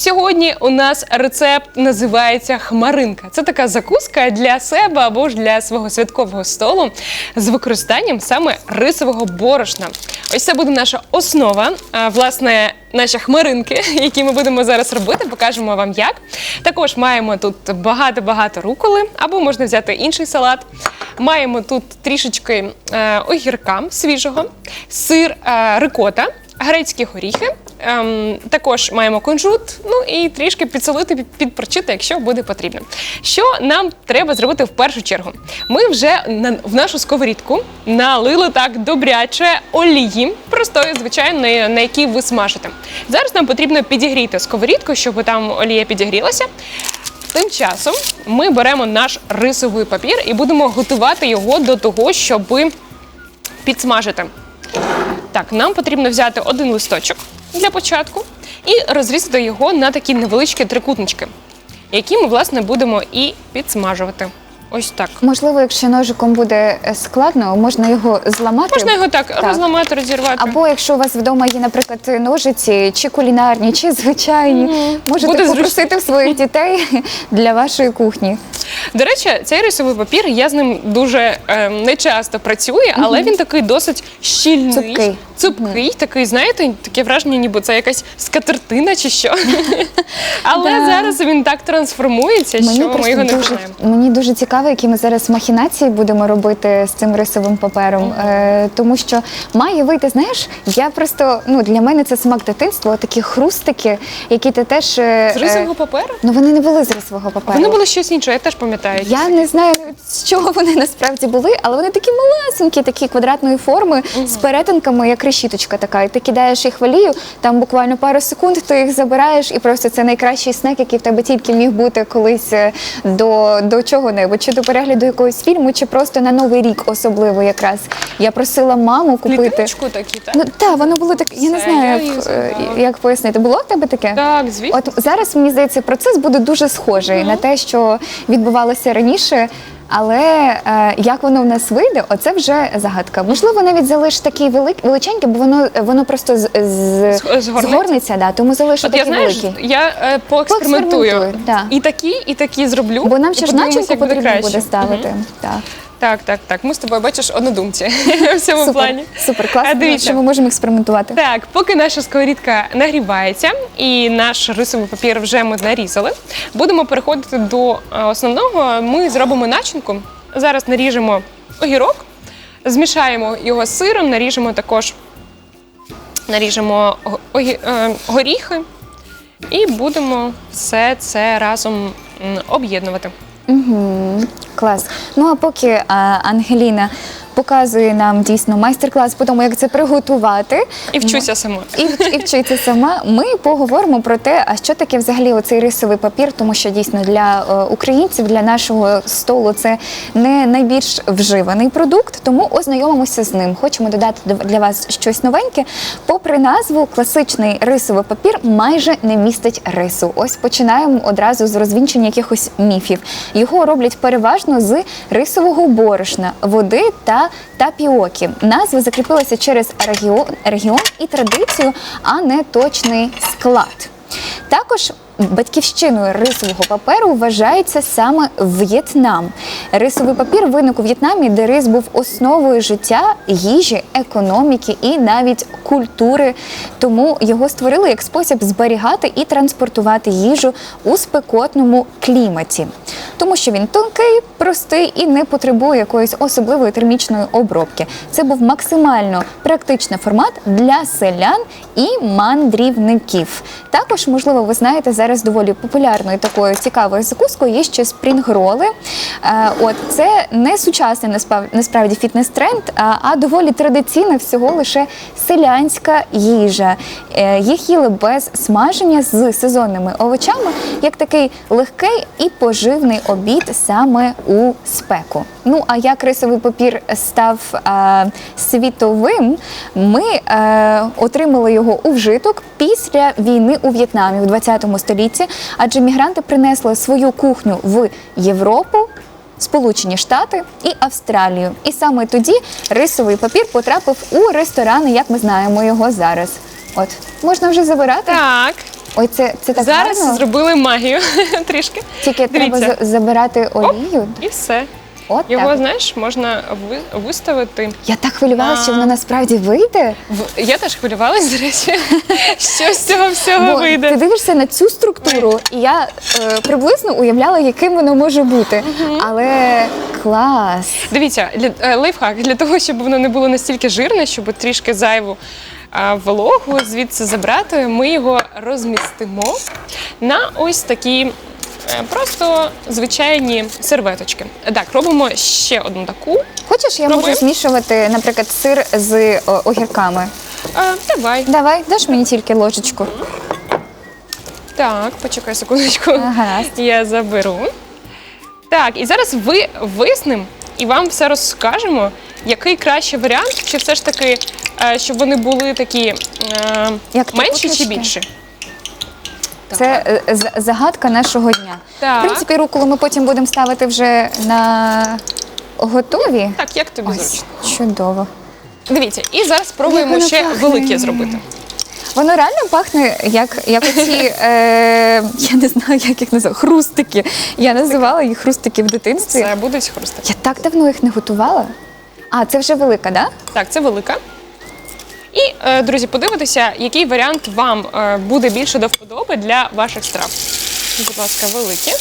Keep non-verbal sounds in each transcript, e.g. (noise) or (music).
Сьогодні у нас рецепт називається хмаринка. Це така закуска для себе або ж для свого святкового столу з використанням саме рисового борошна. Ось це буде наша основа. Власне, наші хмаринки, (laughs) які ми будемо зараз робити, покажемо вам як. Також маємо тут багато-багато руколи, або можна взяти інший салат. Маємо тут трішечки е, огірка свіжого, сир е, рикота, грецькі горіхи. Ем, також маємо кунжут, ну і трішки підсолити, під- підперчити, якщо буде потрібно. Що нам треба зробити в першу чергу? Ми вже на, в нашу сковорідку налили так добряче олії, простої, звичайно, на, на якій ви смажите. Зараз нам потрібно підігріти сковорідку, щоб там олія підігрілася. Тим часом ми беремо наш рисовий папір і будемо готувати його до того, щоб підсмажити. Так, нам потрібно взяти один листочок для початку і розрізати його на такі невеличкі трикутнички, які ми, власне, будемо і підсмажувати. Ось так. Можливо, якщо ножиком буде е, складно, можна його зламати. Можна його так, розламати, розірвати. Або якщо у вас вдома є, наприклад, ножиці, чи кулінарні, чи звичайні, можете Буде попросити в своїх дітей (laughs) для вашої кухні. До речі, цей рисовий папір, я з ним дуже е, не часто працюю, але він такий досить щільний, Цупкий. Цупкий, такий, знаєте, таке враження, ніби це якась скатертина чи що. (laughs) але Да. зараз він так трансформується, що ми його не дуже, знаємо. мені дуже цікаво, які ми зараз махінації будемо робити з цим рисовим папером. Е, тому що має вийти, знаєш, я просто ну для мене це смак дитинства, такі хрустики, які ти теж е, З рисового паперу? Ну вони не були з рисового паперу. Вони були щось інше, я теж пам'ятаю. Я не знаю, з чого вони насправді були, але вони такі малесенькі, такі квадратної форми з перетинками, як решіточка така. І ти кидаєш їх в олію, там буквально пару секунд, ти їх забираєш, і просто це найкращий снек, який в тебе тільки міг бути колись е, до, до чого-небудь, чи до перегляду якогось фільму, чи просто на новий рік особливо якраз. Я просила маму купити. Такі, так? Ну так, воно було так. Я не знаю, як, е, як пояснити. Було в тебе таке? Так, звісно. От зараз мені здається, процес буде дуже схожий на те, що відбувалося раніше. Але е, як воно в нас вийде, оце вже загадка. Можливо, навіть залиш такий велик, величенький, бо воно воно просто з, з, згорнеться? згорнеться, да, тому залишу От я такий знаєш, великий. я е, поекспериментую. Поекспериментую, да. І такі, і такі зроблю. Бо нам ще ж подивимося, начинку як буде потрібно краще. буде ставити. Так. Так, так, так. Ми з тобою бачиш однодумці (laughs) в цьому Супер, плані. супер, А, класно, дивіться. що ми можемо експериментувати. Так, поки наша сковорідка нагрівається і наш рисовий папір вже ми нарізали, будемо переходити до е, основного. Ми зробимо начинку. Зараз наріжемо огірок, змішаємо його з сиром, наріжемо також наріжемо е, горіхи і будемо все це разом об'єднувати. Угу, клас. Ну а поки а, Ангеліна показує нам дійсно майстер-клас по тому, як це приготувати. І вчуся сама. І, і вчиться сама. Ми поговоримо про те, а що таке взагалі оцей рисовий папір, тому що дійсно для е, українців, для нашого столу це не найбільш вживаний продукт, тому ознайомимося з ним. Хочемо додати до- для вас щось новеньке. Попри назву, класичний рисовий папір майже не містить рису. Ось починаємо одразу з розвінчення якихось міфів. Його роблять переважно з рисового борошна, води та тапіоки. Назва закріпилася через регіон і традицію, а не точний склад. Також батьківщиною рисового паперу вважається саме В'єтнам. Рисовий папір виник у В'єтнамі, де рис був основою життя, їжі, економіки і навіть культури. Тому його створили як спосіб зберігати і транспортувати їжу у спекотному кліматі, тому що він тонкий, простий і не потребує якоїсь особливої термічної обробки. Це був максимально практичний формат для селян і мандрівників. Також, можливо, ви знаєте, зараз доволі популярною такою цікавою закускою є ще спрінгроли. Е, От це не сучасний насправді фітнес-тренд, а, доволі традиційна всього лише селянська їжа. Е, Їх їли без смаження з сезонними овочами, як такий легкий і поживний обід саме у спеку. Ну а як рисовий папір став е, світовим, ми отримали його у вжиток після війни у В'єтнамі в 20 столітті, адже мігранти принесли свою кухню в Європу. Сполучені Штати і Австралію, і саме тоді рисовий папір потрапив у ресторани, як ми знаємо його зараз. От можна вже забирати. Так, Ой, це, це так Зараз гарно. зробили магію (laughs) трішки. Тільки Дивіться. треба забирати олію. І все. От Його, так. знаєш, можна ви- виставити. Я так хвилювалася, що А. воно насправді вийде. В- Я теж хвилювалась, до речі, (laughs) що з цього всього Бо вийде. ти дивишся на цю структуру, і я е, приблизно уявляла, яким воно може бути. Але клас. Дивіться, для, е, лайфхак для того, щоб воно не було настільки жирне, щоб трішки зайву а, вологу звідси забрати, ми його розмістимо на ось такі. Е, Просто звичайні серветочки. Так, робимо ще одну таку. Хочеш, я Пробуємо? можу змішувати, наприклад, сир з о, огірками. А, давай. Давай, даш мені тільки ложечку. Так, почекай секундочку. Гаразд. Я заберу. Так, і зараз ви виснемо і вам все розкажемо, який кращий варіант, чи все ж таки, е, щоб вони були такі е, Як менші чи більші. Це е, з- загадка нашого дня. Так. В принципі, руколу ми потім будемо ставити вже на готові. Так, як тобі Ось, зручно. чудово. Дивіться, і зараз спробуємо воно ще пахне. велике зробити. Воно реально пахне як, як (laughs) оці, е, я не знаю, як їх називати, хрустики. Я називала їх хрустики в дитинстві. Це будуть хрустики. Я так давно їх не готувала. А, це вже велика, так? Да? Так, це велика. І, е, друзі, подивитися, який варіант вам е, буде більше до вподоби для ваших страв. Будь ласка, великі.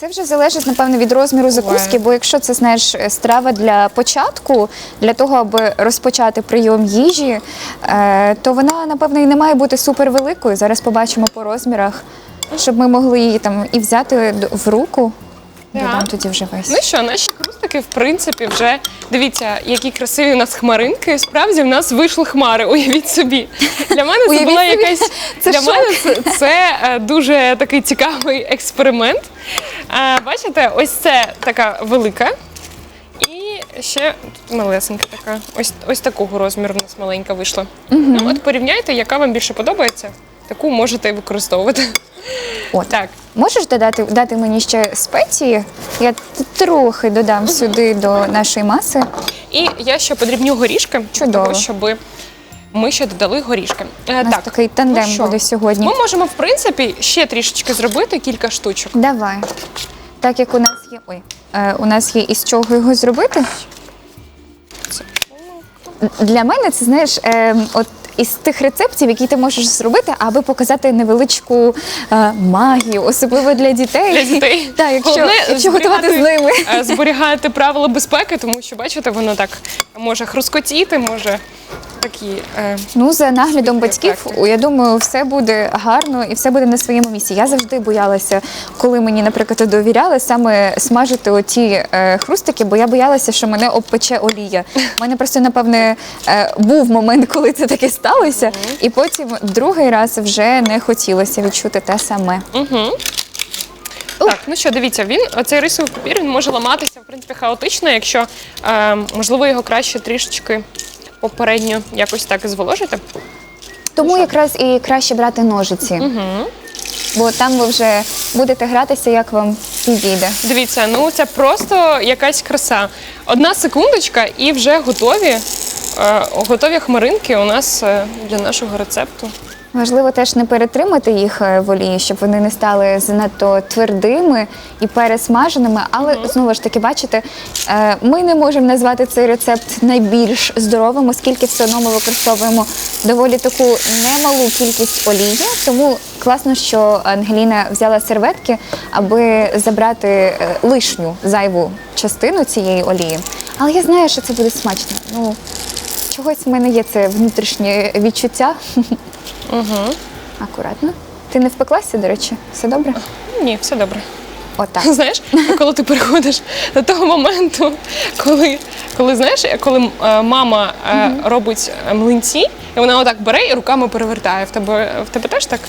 Це вже залежить, напевно, від розміру закуски, бо якщо це знаєш страва для початку, для того, аби розпочати прийом їжі, е, то вона, напевно, і не має бути супер великою. Зараз побачимо по розмірах, щоб ми могли її там і взяти в руку. Так. Додам тоді вже весь. Ну що, наші хрустики, в принципі, вже дивіться, які красиві у нас хмаринки. Справді в нас вийшли хмари. (laughs) Уявіть собі. Для мене це Уявіть була собі. якась (laughs) Це для шок. мене це, це е, дуже такий цікавий експеримент. Е, Бачите, ось це така велика. І ще тут малесенька така. Ось, ось такого розміру у нас маленька вийшла. Ну, от порівняйте, яка вам більше подобається. Таку можете використовувати. От. Так, Можеш додати дати мені ще спеції? Я трохи додам сюди до нашої маси. І я ще подрібню горішки, Чудово. того, щоб ми ще додали горішки. Е, У нас так, такий тандем ну що, буде сьогодні. Ми можемо, в принципі, ще трішечки зробити кілька штучок. Давай. Так як у нас є. Ой, е, у нас є із чого його зробити. Для мене це знаєш, е, от із тих рецептів, які ти можеш зробити, аби показати невеличку е, магію, особливо для дітей. Для дітей. (laughs) Так, якщо, Головне, якщо готувати з ними. е, Зберігати правила безпеки, тому що, бачите, воно так може хрускотіти, може такі. е, Ну, за наглядом батьків, ефекти. я думаю, все буде гарно і все буде на своєму місці. Я завжди боялася, коли мені, наприклад, довіряли саме смажити оті е, хрустики, бо я боялася, що мене обпече олія. У мене просто, напевне, е, був момент, коли це таке сталося, і потім другий раз вже не хотілося відчути те саме. Угу. Так, ну що, дивіться, він цей рисовий папір він може ламатися в принципі хаотично, якщо е, можливо його краще трішечки попередньо якось так зволожити. Тому якраз і краще брати ножиці, Угу. бо там ви вже будете гратися, як вам підійде. Дивіться, ну це просто якась краса. Одна секундочка і вже готові. е, Готові хмаринки у нас е, для нашого рецепту. Важливо теж не перетримати їх е, в олії, щоб вони не стали занадто твердими і пересмаженими. Але знову ж таки, бачите, е, ми не можемо назвати цей рецепт найбільш здоровим, оскільки все одно ми використовуємо доволі таку немалу кількість олії. Тому класно, що Ангеліна взяла серветки, аби забрати е, лишню зайву частину цієї олії. Але я знаю, що це буде смачно. Ну чогось в мене є це внутрішнє відчуття. Угу. Акуратно. Ти не впеклася, до речі? Все добре? Ні, все добре. Отак. (laughs) Знаєш, коли ти переходиш до того моменту, коли, коли знаєш, коли е, мама е, робить е, млинці, і вона отак бере і руками перевертає. В тебе в тебе теж так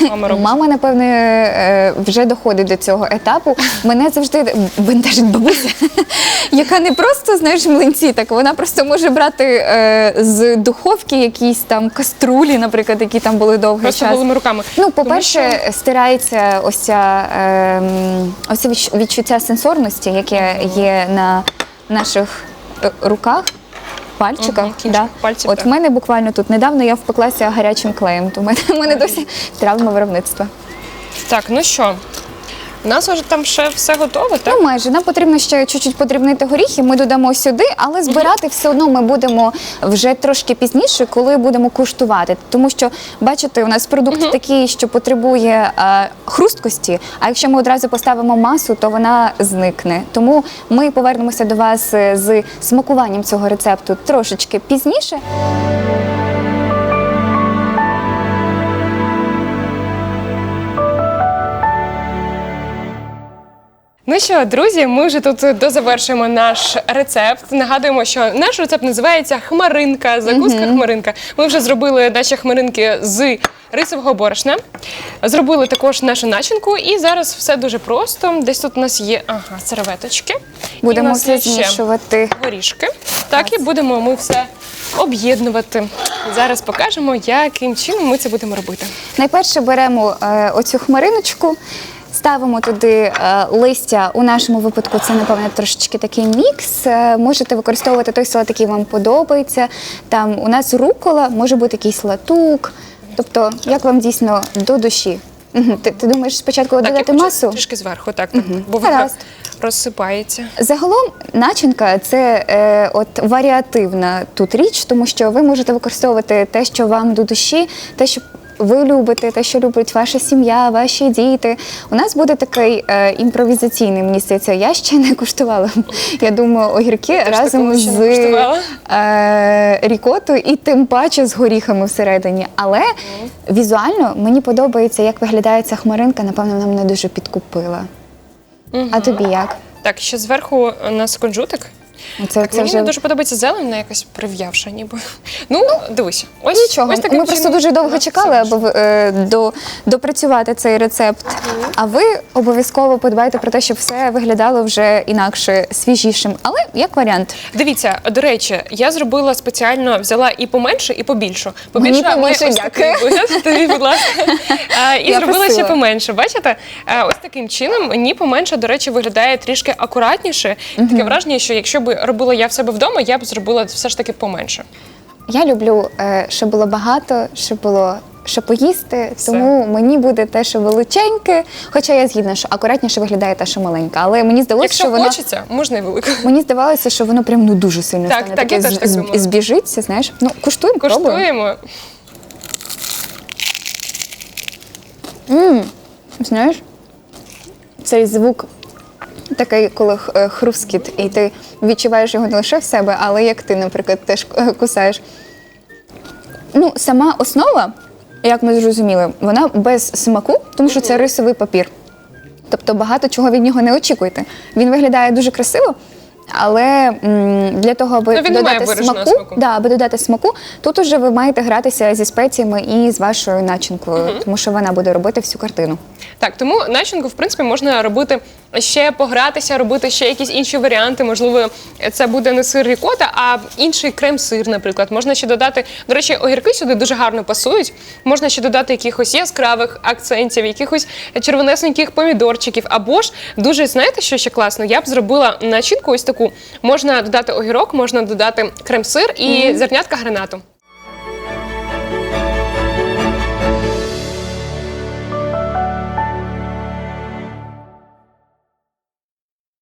мама робить? Мама, напевне, е, вже доходить до цього етапу. Мене завжди бентежить бабуся, (laughs) яка не просто знаєш млинці, так вона просто може брати е, з духовки якісь там каструлі, наприклад, які там були довгий Просто час. голими руками. Ну, по-перше, що- стирається ось ця ем, ось відчуття сенсорності, яке є на наших е, руках. пальчиках. угу, да. пальців, От так. в мене буквально тут недавно я впеклася гарячим клеєм, то (laughs) в мене, в мене досі травма виробництва. Так, ну що, у нас вже там ще все готове, так? Ну, майже нам потрібно ще чуть-чуть подрібнити горіхи. Ми додамо сюди, але збирати все одно ми будемо вже трошки пізніше, коли будемо куштувати. Тому що, бачите, у нас продукт такий, що потребує е, хрусткості. А якщо ми одразу поставимо масу, то вона зникне. Тому ми повернемося до вас е, з смакуванням цього рецепту трошечки пізніше. Ну що, друзі, ми вже тут дозавершуємо наш рецепт. Нагадуємо, що наш рецепт називається хмаринка, закуска хмаринка. Ми вже зробили наші хмаринки з рисового борошна. Зробили також нашу начинку, і зараз все дуже просто. Десь тут у нас є ага, серветочки. І у Будемо нас є все ще змішувати. горішки. Так, і будемо ми все об'єднувати. Зараз покажемо, яким чином ми це будемо робити. Найперше беремо е, оцю хмариночку, ставимо туди е, листя. У нашому випадку це, напевно, трошечки такий мікс. Е, можете використовувати той салат, який вам подобається. Там у нас рукола, може бути якийсь латук. Тобто, як вам дійсно до душі. Ти, ти думаєш спочатку Так, додати я масу? трішки зверху, так, так бо Гаразд. розсипається. Загалом начинка це е, от варіативна тут річ, тому що ви можете використовувати те, що вам до душі, те, що ви любите, те, що любить ваша сім'я, ваші діти. У нас буде такий е, імпровізаційний, мені здається, я ще не куштувала. Я думаю, огірки теж разом з е, рікотою і тим паче з горіхами всередині. Але візуально мені подобається, як виглядає ця хмаринка. Напевно, вона мене дуже підкупила. А тобі як? Так, ще зверху у нас кунжутик. Це, Так, це мені вже не дуже подобається зелень, вона якась прив'явша, ніби. (laughs) Ну, дивись, ось нічого. Ось Ми просто дуже довго чекали, аби е, до, допрацювати цей рецепт. А ви обов'язково подбайте про те, щоб все виглядало вже інакше, свіжішим. Але як варіант. Дивіться, до речі, я зробила спеціально, взяла і поменше, і побільшу. Мені Побільше поменше, ось дякую. (laughs) тобі, будь ласка. А, І Я зробила просила. ще поменше. Бачите? А, Ось таким чином мені поменше, до речі, виглядає трішки акуратніше. Таке враження, що якщо б робила я в себе вдома, я б зробила все ж таки поменше. Я люблю, е, щоб було багато, щоб було. Що поїсти, Все. тому мені буде те, що величеньке. Хоча я згідна, що акуратніше виглядає те, що маленька. Але мені здалося, Якщо що воно хочеться, можна і велику. мені здавалося, що воно прям ну дуже сильно Так, стане так, я таке теж з- так збіжиться. Знаєш, ну куштуємо, пробуємо. Коштуємо. Знаєш, цей звук такий, коли е, хрускіт, і ти відчуваєш його не лише в себе, але як ти, наприклад, теж е, кусаєш. Ну, сама основа, як ми зрозуміли, вона без смаку, тому що це рисовий папір. Тобто багато чого від нього не очікуєте. Він виглядає дуже красиво, але м, для того, аби Ну, він не має додати вираженого смаку, смаку. Да, аби додати смаку, тут уже ви маєте гратися зі спеціями і з вашою начинкою, тому що вона буде робити всю картину. Так, тому начинку, в принципі, можна робити ще погратися, робити ще якісь інші варіанти. Можливо, це буде не сир рікота, а інший крем-сир, наприклад. Можна ще додати. До речі, огірки сюди дуже гарно пасують. Можна ще додати якихось яскравих акцентів, якихось червонесеньких помідорчиків. Або ж дуже знаєте, що ще класно? Я б зробила начинку ось таку. Можна додати огірок, можна додати крем-сир і зернятка гранату.